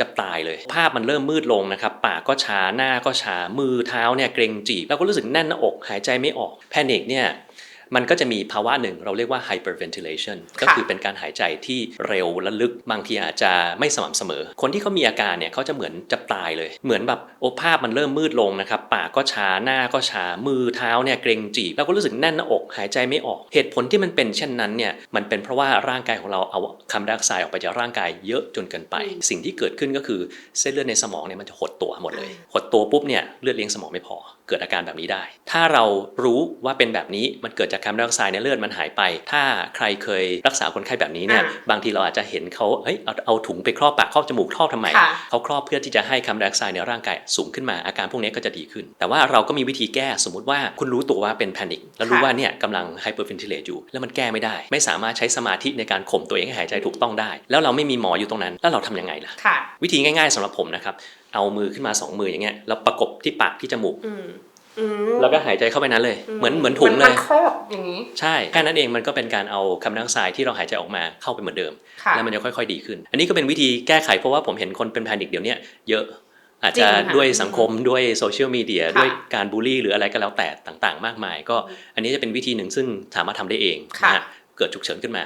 จะตายเลย ภาพมันเริ่มมืดลงนะครับปากก็ชาหน้าก็ชามือเท้าเนี่ยเกรงจีบแล้วก็รู้สึกแน่นหน้าอกหายใจไม่ออกแพนิคเนี่ย มันก็จะมีภาวะหนึ่งเราเรียกว่า hyperventilation ก็คือเป็นการหายใจที่เร็วและลึกบางทีอาจจะไม่สม่ำเสมอ คนที่เขามีอาการเนี่ยเขาจะเหมือนจะตายเลย เหมือนแบบโอภาพมันเริ่มมืดลงนะครับปากก็ชาหน้าก็ชามือเท้าเนี่ยเกร็งจีบแล้วก็รู้สึกแน่นหน้าอกหายใจไม่ออก เหตุผลที่มันเป็นเช่นนั้นเนี่ยมันเป็นเพราะว่าร่างกายของเราเอาคาร์บอนไดออกไซด์ออกไปจากร่างกายเยอะจนเกินไปอืมสิ่งที่เกิดขึ้นก็คือเส้นเลือดในสมองเนี่ยมันจะหดตัวหมดเลยหดตัวปุ๊บเนี่ยเลือดเลี้ยงสมองไม่พอ เกิดอาการแบบนี้ได้ ถ้าเรารู้ว่าเป็นแบบนี้มันเกิดจากคาร์บอนไดออกไซด์ในเลือดมันหายไป ถ้าใครเคยรักษาคนไข้แบบนี้เนี่ยอ่าบางทีเราอาจจะเห็นเขาเฮ้ยเอาเอาถุงไปครอบปากครอบจมูกครอบทำไมค่ะเขาครอบเพื่อที่จะให้คาร์บอนไดออกไซด์ในร่างกายสูงขึ้นมาอาการพวกนี้ก็จะดีขึ้น แต่ว่าเราก็มีวิธีแก้สมมุติว่าคุณรู้ตัวว่าเป็นแพนิคแล้วรู้ค่ะว่าเนี่ยกำลังไฮเปอร์ n น i ิเลตอยู่ แล้วมันแก้ไม่ได้ ไม่สามารถใช้สมาธิในการข่มตัวเองให้หายใจถูกต้องได้ แล้วเราไม่มีหมออยู่ตรงนั้น แล้วเราทำยังไงล่ะค่ะวิธีง่าย ๆสำหรับผมนะครับเอามือขึ้นมาสองมืออย่างเงี้ยแล้วประกบที่ปากที่จมูกอืมอืม แล้วก็หายใจเข้าไปนั้นเลย เหมือนเหมือนถุงเลมัยนครอบอย่างนี้ ใช่แค่นั้นเองมันก็เป็นการเอาคาร์บอนไดออกไซด์ที่เราหายใจออกมาเข้าไปเหมือนเดิมค่ะแล้วมันจะค่อย ๆ ดีขึ้น อันนี้ก็เป็นวิธีแก้ไขเพราะว่าผมเห็นคนเป็นแพนิคเดี๋ยวเนี้ยเยอะอาจจริจะงค่ะด้วยสังคมด้วยโซเชียลมีเดียค่ะด้วยการบูลลี่หรืออะไรก็แล้วแต่ต่างๆ มากมาย ก็อันนี้จะเป็นวิธีหนึ่งซึ่งสามารถทำได้เองค่ะนะฮะเกิดฉุกเฉินขึ้นมา